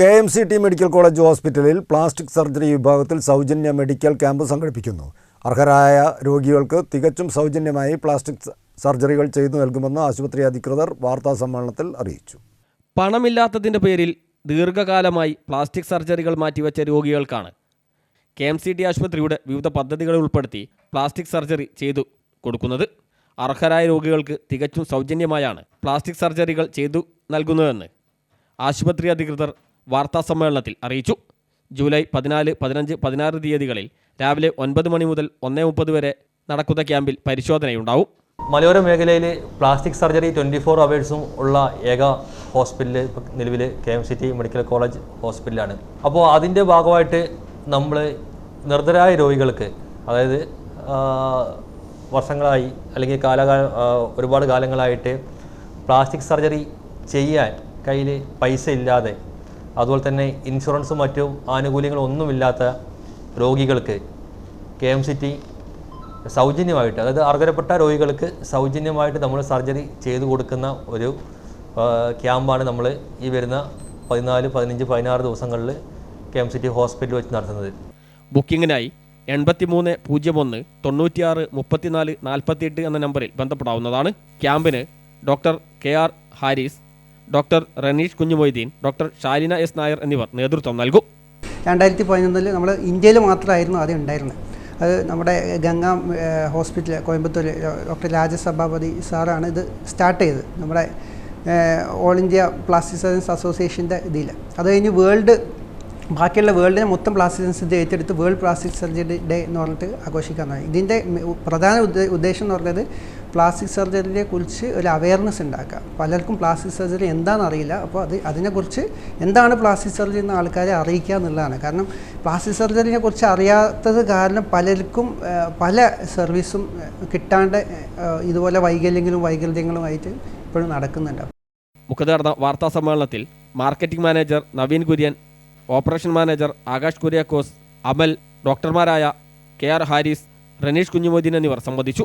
K M C T medical college ഹോസ്പിറ്റലിൽ plastic surgery വിഭാഗത്തിൽ സൗജന്യ മെഡിക്കൽ ക്യാമ്പ് സംഘടിപ്പിക്കുന്നു. അർഹരായ രോഗികൾക്ക് തികച്ചും സൗജന്യമായി പ്ലാസ്റ്റിക് സർജറികൾ ചെയ്തു നൽകുമെന്ന് ആശുപത്രി അധികൃതർ വാർത്താ സമ്മേളനത്തിൽ അറിയിച്ചു. പണമില്ലാത്തതിന്റെ പേരിൽ ദീർഘകാലമായി പ്ലാസ്റ്റിക് സർജറികൾ മാറ്റിവെച്ച രോഗികൾക്കാണ് കെ എം സി ടി ആശുപത്രിയുടെ വിവിധ പദ്ധതികളെ ഉൾപ്പെടുത്തി പ്ലാസ്റ്റിക് സർജറി ചെയ്തു കൊടുക്കുന്നത്. അർഹരായ രോഗികൾക്ക് തികച്ചും സൗജന്യമായാണ് പ്ലാസ്റ്റിക് സർജറികൾ ചെയ്തു നൽകുന്നതെന്ന് ആശുപത്രി അധികൃതർ വാർത്താസമ്മേളനത്തിൽ അറിയിച്ചു. ജൂലൈ പതിനാല് പതിനഞ്ച് പതിനാറ് തീയതികളിൽ രാവിലെ ഒൻപത് മണി മുതൽ ഒന്നേ മുപ്പത് വരെ നടക്കുന്ന ക്യാമ്പിൽ പരിശോധനയുണ്ടാവും. മലയോര മേഖലയിൽ പ്ലാസ്റ്റിക് സർജറി ട്വന്റി ഫോർ അവേഴ്സും ഉള്ള ഏക ഹോസ്പിറ്റൽ നിലവിൽ K M C T medical college ഹോസ്പിറ്റലാണ്. അപ്പോൾ അതിന്റെ ഭാഗമായിട്ട് നമ്മൾ നിർദ്ധരായ രോഗികൾക്ക് അതായത് വർഷങ്ങളായി അല്ലെങ്കിൽ കാലകാല ഒരുപാട് കാലങ്ങളായിട്ട് പ്ലാസ്റ്റിക് സർജറി ചെയ്യാൻ കയ്യിൽ പൈസ ഇല്ലാതെ അതുപോലെ തന്നെ ഇൻഷുറൻസും മറ്റു ആനുകൂല്യങ്ങളും ഒന്നുമില്ലാത്ത രോഗികൾക്ക് കെ എം സി ടി സൗജന്യമായിട്ട് അതായത് അർഹരപ്പെട്ട രോഗികൾക്ക് സൗജന്യമായിട്ട് നമ്മൾ സർജറി ചെയ്തു കൊടുക്കുന്ന ഒരു ക്യാമ്പാണ് നമ്മൾ ഈ വരുന്ന പതിനാല് പതിനഞ്ച് പതിനാറ് ദിവസങ്ങളിൽ കെ എം സി ടി ഹോസ്പിറ്റലിൽ വെച്ച് നടത്തുന്നത്. ബുക്കിങ്ങിനായി എൺപത്തി മൂന്ന് പൂജ്യം ഒന്ന് തൊണ്ണൂറ്റിയാറ് മുപ്പത്തിനാല് നാൽപ്പത്തിയെട്ട് എന്ന നമ്പറിൽ ബന്ധപ്പെടാവുന്നതാണ് ക്യാമ്പിന് doctor K R Haris doctor Ranish Kunhimoideen doctor Shalina S Nair എന്നിവർ നേതൃത്വം നൽകും. രണ്ടായിരത്തി പതിനൊന്നിൽ നമ്മൾ ഇന്ത്യയിൽ മാത്രമായിരുന്നു ആദ്യം ഉണ്ടായിരുന്നത്. അത് നമ്മുടെ ഗംഗ ഹോസ്പിറ്റൽ കോയമ്പത്തൂർ ഡോക്ടർ രാജസഭാപതി സാറാണ് ഇത് സ്റ്റാർട്ട് ചെയ്തത്. നമ്മുടെ ഓൾ ഇന്ത്യ പ്ലാസ്റ്റിക് സർജൻസ് അസോസിയേഷന്റെ ഇതിൽ അത് കഴിഞ്ഞ് വേൾഡ് ബാക്കിയുള്ള വേൾഡിനെ മൊത്തം പ്ലാസ്റ്റിക് സർജൻസ് ഏറ്റെടുത്ത് വേൾഡ് പ്ലാസ്റ്റിക് സർജറി ഡേ എന്ന് പറഞ്ഞിട്ട് ആഘോഷിക്കാൻ തുടങ്ങി. ഇതിന്റെ പ്രധാന ഉദ്ദേ- ഉദ്ദേശം എന്ന് പറഞ്ഞത് പ്ലാസ്റ്റിക് സർജറിയെ കുറിച്ച് ഒരു അവയർനെസ് ഉണ്ടാക്കുക പലർക്കും പ്ലാസ്റ്റിക് സർജറി എന്താണെന്ന് അറിയില്ല അപ്പോൾ അത് അതിനെക്കുറിച്ച് എന്താണ് പ്ലാസ്റ്റിക് സർജറി എന്ന് ആൾക്കാരെ അറിയിക്കുക എന്നുള്ളതാണ്. കാരണം പ്ലാസ്റ്റിക് സർജറിനെ കുറിച്ച് അറിയാത്തത് കാരണം പലർക്കും പല സർവീസും കിട്ടാണ്ട് ഇതുപോലെ വൈകല്യങ്ങളും വൈകല്യങ്ങളുമായിട്ട് ഇപ്പോഴും നടക്കുന്നുണ്ട്. മുഖത്ത് നടന്ന വാർത്താ സമ്മേളനത്തിൽ marketing manager Naveen Kurian operation manager Akash Kuriakose Amal ഡോക്ടർമാരായ K R Haris Ranish കുഞ്ഞുമോദീൻ എന്നിവർ സംബന്ധിച്ചു.